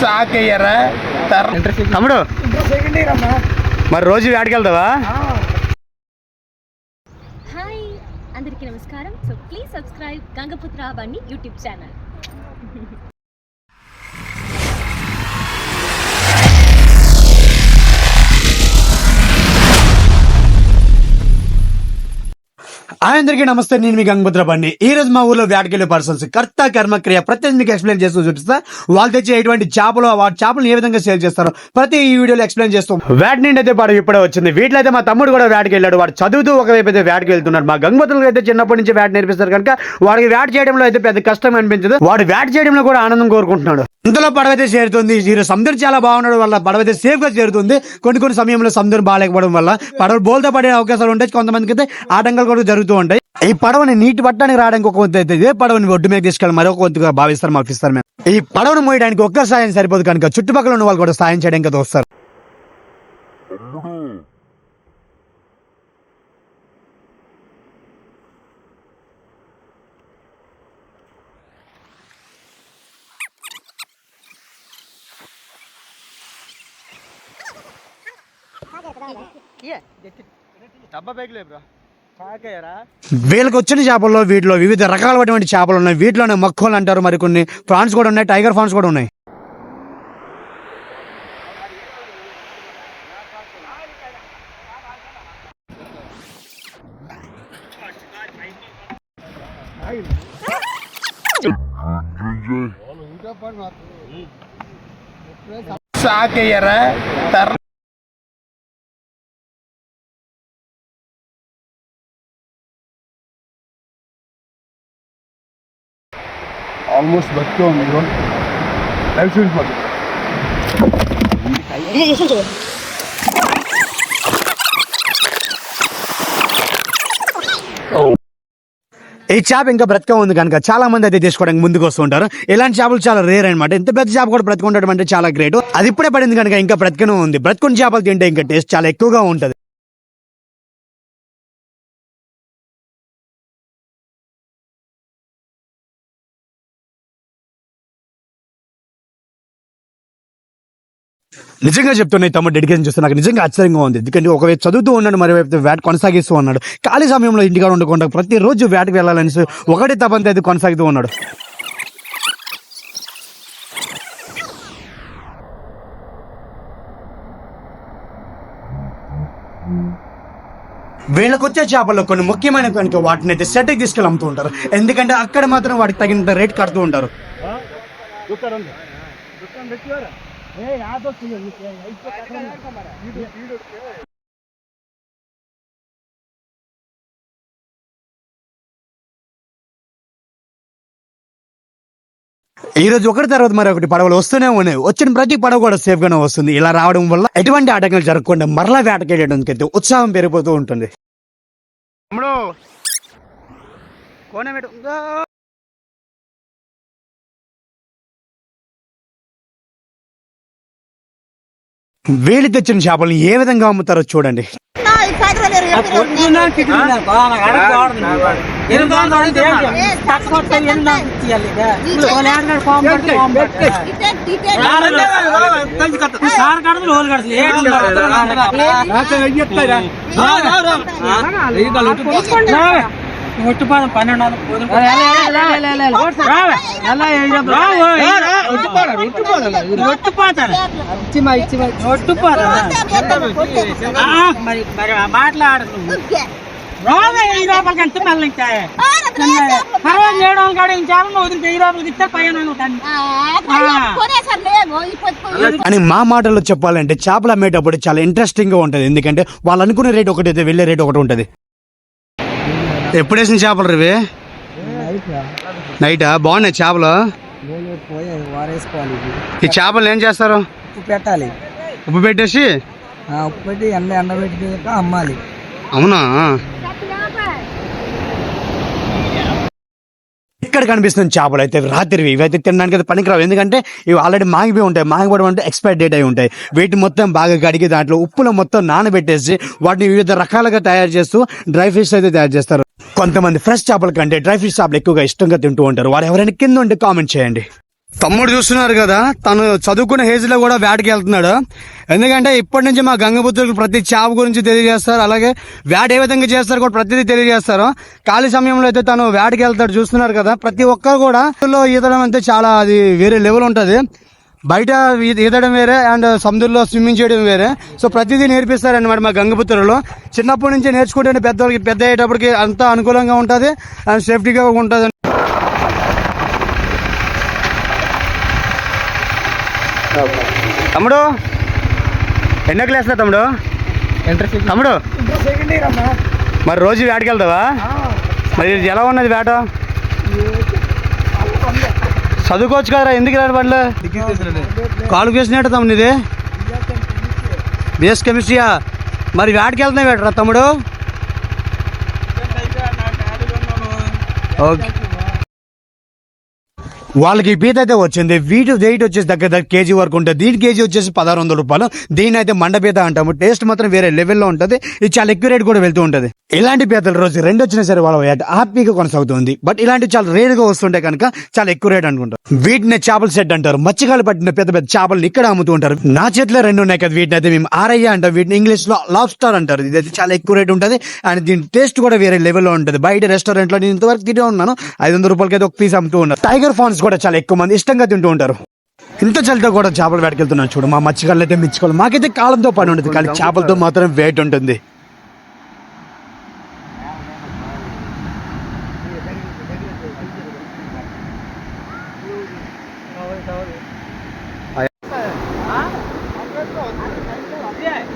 Shock అయ్యారా తమ్ముడు మరి రోజు వేడికి వెళ్తావా హాయ్ అందరికీ నమస్కారం. సో ప్లీజ్ సబ్స్క్రైబ్ గంగపుత్ర బండి యూట్యూబ్ ఛానల్. అందరికీ నమస్తే నేను మీ గంగభద్ర బండి. ఈ రోజు మా ఊర్లో వేటకెళ్ళే పర్సన్స్ కర్త కర్మక్రియ ప్రతి మీకు ఎక్స్ప్లెయిన్ చేస్తూ చూపిస్తా. వాళ్ళు తెచ్చే ఎటువంటి చేపలు ఆ చేపలు ఏ విధంగా సేల్ చేస్తారో ప్రతి ఈ వీడియోలో ఎక్స్ప్లెయిన్ చేస్తాం వేట నుండి అయితే పాడు ఇప్పుడే వచ్చింది. వీటిలో అయితే మా తమ్ముడు కూడా వేటకెళ్ళాడు వాడు చదువుతూ ఒకవైపు అయితే వేటకి వెళ్తున్నాడు. మా గంగభద్రులకు అయితే చిన్నప్పటి నుంచి వేట నేర్పిస్తారు కనుక వాడికి వేట చేయడంలో అయితే పెద్ద కష్టం అనిపించదు. వాడు వేట చేయడంలో కూడా ఆనందం కోరుకుంటున్నాడు. ఇంతలో పడవైతే చేరుతుంది. ఈరోజు సముద్రం చాలా బాగుండడం వల్ల పడవైతే సేఫ్గా చేరుతుంది. కొన్ని కొన్ని సమయంలో సముద్రం బాగాలేకపోవడం వల్ల పడవ బోల్తో పడే అవకాశాలు ఉంటాయి కొంతమందికి అయితే ఆటంకాలు కూడా జరుగుతుంది ఉంటాయి ఈ పడవని నీటి పట్టడానికి రావడానికి ఒక వంతు అయితే ఇదే పడవని ఒడ్డు మీద తీసుకెళ్ళి మరొక వంతుగా భావిస్తారు మాకు ఇస్తారు మేము ఈ పడవను మోయడానికి ఒక్క సాయం సరిపోదు కనుక చుట్టుపక్కల ఉన్న వాళ్ళు కూడా సాయం చేయడానికి అయితే వస్తారు వీళ్ళకి వచ్చిన చేపల్లో వీటిలో వివిధ రకాలైనటువంటి చేపలు ఉన్నాయి. వీటిలోనే మక్కువలు అంటారు మరి కొన్ని. ప్రాన్స్ కూడా ఉన్నాయి టైగర్ ప్రాన్స్ కూడా ఉన్నాయి. షాక్ అయ్యారా ఆల్మోస్ట్ బతికే ఉంది లైఫ్ చూసుకోండి ఈ చేప ఇంకా బ్రతిక ఉంది కనుక చాలా మంది అయితే తీసుకోవడానికి ముందుకు వస్తుంటారు ఇలాంటి చేపలు చాలా రేర్ అనమాట ఇంత పెద్ద చేప కూడా బ్రతికుండడం అంటే చాలా గ్రేట్ అది ఇప్పుడే పడింది కనుక ఇంకా బ్రతకనే ఉంది. బ్రతుకుని చేపలు తింటే ఇంకా టేస్ట్ చాలా ఎక్కువగా ఉంటుంది. నిజంగా చెప్తున్నాయి తమ డెడికేషన్ చూస్తే నాకు నిజంగా ఆశ్చర్యంగా ఉంది. ఎందుకంటే ఒకవైపు చదువుతూ ఉన్నాడు మరోవైపు వ్యాట్ కొనసాగిస్తూ ఉన్నాడు. ఖాళీ సమయంలో ఇంటికాడ ఉండకుండా ప్రతిరోజు వ్యాట్కి వెళ్ళాలని ఒకటి తపంతో అయితే కొనసాగుతూ ఉన్నాడు. వీళ్ళకొచ్చే చేపల్లో కొన్ని ముఖ్యమైన కనుక వాటిని అయితే సెట్కి తీసుకెళ్ళి అమ్ముతూ ఉంటారు. ఎందుకంటే అక్కడ మాత్రం వాటికి తగినంత రేట్ కడుతూ ఉంటారు. ఈ రోజు ఒకటి తర్వాత మరి ఒకటి పడవలు వస్తూనే ఉన్నాయి. వచ్చిన ప్రతి పడవ కూడా సేఫ్ గానే వస్తుంది. ఇలా రావడం వల్ల ఎటువంటి ఆటంకాలు జరగకుండా మరలా వేటకేయడానికి అయితే ఉత్సాహం పెరిగిపోతూ ఉంటుంది. వేడి తెచ్చిన చేపలను ఏ విధంగా అమ్ముతారో చూడండి ఒట్టుపాదం పన్నెండు మరి మరి మాట్లాడదు రోజు వెయ్యి రూపాయలకి ఎంత మళ్ళీ ఇంకా? తర్వాత ఏడు వందలు కాడ ఇంకా వదిలితే వెయ్యి రూపాయలకి ఇస్తే పైన ఉంటాను అని మా మాటల్లో చెప్పాలంటే చేపలు అమ్మేటప్పుడు చాలా ఇంట్రెస్టింగ్గా ఉంటది. ఎందుకంటే వాళ్ళు అనుకునే రేట్ ఒకటి అయితే వెళ్ళే రేట్ ఒకటి ఉంటది. ఎప్పుడు వేసిన చేపలు రివి? నైటా? బాగున్నాయి చేపలు. ఈ చేపలు ఏం చేస్తారు? ఉప్పు పెట్టాలి. ఉప్పు పెట్టేసి? ఉప్పు పెట్టి ఎండ ఎండబెట్టి అమ్మాలి. అవునా? ఇక్కడ కనిపిస్తుంది చేపలు? అయితే రాత్రివి ఇవైతే తినడానికి అయితే పనికిరావు. ఎందుకంటే ఇవి ఆల్రెడీ మాగిపోయి ఉంటాయి. మాగిపోవడం అంటే ఎక్స్పైర్ డేట్ అయి ఉంటాయి. వీటి మొత్తం బాగా కడిగి దాంట్లో ఉప్పులో మొత్తం నానబెట్టేసి వాటిని వివిధ రకాలుగా తయారు చేస్తూ డ్రై ఫిష్ అయితే తయారు చేస్తారు. కొంతమంది ఫ్రెష్ చేపల కంటే డ్రై ఫిష్ చేపలు ఎక్కువగా ఇష్టంగా తింటూ ఉంటారు. వారు ఎవరైనా కింద ఉంటే కామెంట్ చేయండి. తమ్ముడు చూస్తున్నారు కదా తను చదువుకున్న ఏజ్లో కూడా వేటకి వెళ్తున్నాడు. ఎందుకంటే ఇప్పటి నుంచి మా గంగపుత్రులకు ప్రతి చేప గురించి తెలియజేస్తారు అలాగే వేట ఏ విధంగా చేస్తారు కూడా ప్రతిదీ తెలియజేస్తారు. ఖాళీ సమయంలో అయితే తను వేటకి వెళ్తాడు చూస్తున్నారు కదా ప్రతి ఒక్కరు కూడా ఇందులో ఈదడం అంటే చాలా అది వేరే లెవెల్ ఉంటుంది. బయట ఈదడం వేరే అండ్ సముద్రంలో స్విమ్మింగ్ చేయడం వేరే. సో ప్రతిదీ నేర్పిస్తారనమాట మా గంగపుత్రులు. చిన్నప్పటి నుంచి నేర్చుకుంటే పెద్దవాళ్ళకి పెద్ద అయ్యేటప్పటికి అంతా అనుకూలంగా ఉంటుంది అండ్ సేఫ్టీగా ఉంటుంది. తమ్ముడు? ఎన్నో క్లాస్లో తమ్ముడు? తమ్ముడు? మరి రోజు వేటకి వెళ్తావా? మరి ఇది ఎలా ఉన్నది వేట? చదువుకోవచ్చు కదరా ఎందుకు రాడు బండ్లు క్వాలిఫికేషన్ ఏంటో తమ్ముడు ఇది బిఎస్ కెమిస్ట్రీయా? మరి వేటకి వెళ్తున్నాయి వేటరా తమ్ముడు? ఓకే. వాళ్ళకి బీత పీత అయితే వచ్చింది. వీటి వెయిట్ వచ్చేసి దగ్గర దగ్గర కేజీ వరకు ఉంటుంది. దీని కేజీ వచ్చేసి పదహారు వందల రూపాయలు. దీని అయితే మండపీత అంటాము. టేస్ట్ మాత్రం వేరే లెవెల్లో ఉంటుంది. ఇది చాలా ఎక్కువ రేట్ కూడా వెళ్తూ ఉంటుంది. ఇలాంటి పేదల రోజు రెండు వచ్చినా సరే వాళ్ళ వేట హ్యాపీగా కొనసాగుతుంది. బట్ ఇలాంటి చాలా రేర్గా వస్తుంటే కనుక చాలా ఎక్కువ రేట్ అనుకుంటారు. వీటిని చేపల సెట్ అంటారు. మత్స్యకాలు పట్టిన పెద్ద పెద్ద చేపలు ఇక్కడ అమ్ముతూ ఉంటారు. నా చేతిలో రెండు ఉన్నాయి కదా వీటిని అయితే మేము ఆరయ్య అంటాం. వీటిని ఇంగ్లీష్లో లాబ్స్టార్ అంటారు. ఇది అయితే చాలా ఎక్కువ రేట్ ఉంటుంది. అండ్ దీని టేస్ట్ కూడా వేరే లెవెల్లో ఉంటుంది. బయట రెస్టారెంట్లో నేను ఇంతవరకు తింటూ ఉన్నాను. ఐదు వందల రూపాయలకి అయితే ఒక పీస్ అమ్ముతూ ఉన్నారు. టైగర్ ఫాన్స్ కూడా చాలా ఎక్కువ మంది ఇష్టంగా తింటూ ఉంటారు. ఇంత చలితో కూడా చేపలు వేటకెళ్తున్నాను చూడు. మా మత్స్యకారులు అయితే మెచ్చుకోవాలి. మాకైతే కాలంతో పని ఉండదు. కానీ చేపలతో మాత్రం వెయిట్ ఉంటుంది.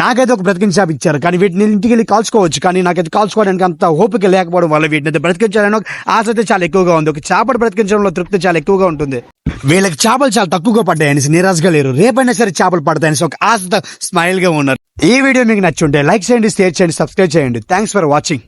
నాకైతే ఒక బ్రతికిన షాప్ ఇచ్చారు. కానీ వీటిని ఇంటికి వెళ్ళి కాల్చుకోవచ్చు. కానీ నాకైతే కాల్చుకోవడానికి అంత ఓపిక లేకపోవడం వల్ల వీటిని అయితే బ్రతికించాలని ఆశ అయితే చాలా ఎక్కువగా ఉంది. ఒక చేపడు బ్రతికించడంలో తృప్తి చాలా ఎక్కువగా ఉంటుంది. వీళ్ళకి చేపలు చాలా తక్కువగా పడ్డాయనేసి నిరాశగా లేరు. రేపైనా సరే చేపలు పడతాయనేసి ఒక ఆశతో స్మైల్గా ఉన్నారు. ఈ వీడియో మీకు నచ్చుంటే లైక్ చేయండి షేర్ చేయండి సబ్స్క్రైబ్ చేయండి. Thanks for watching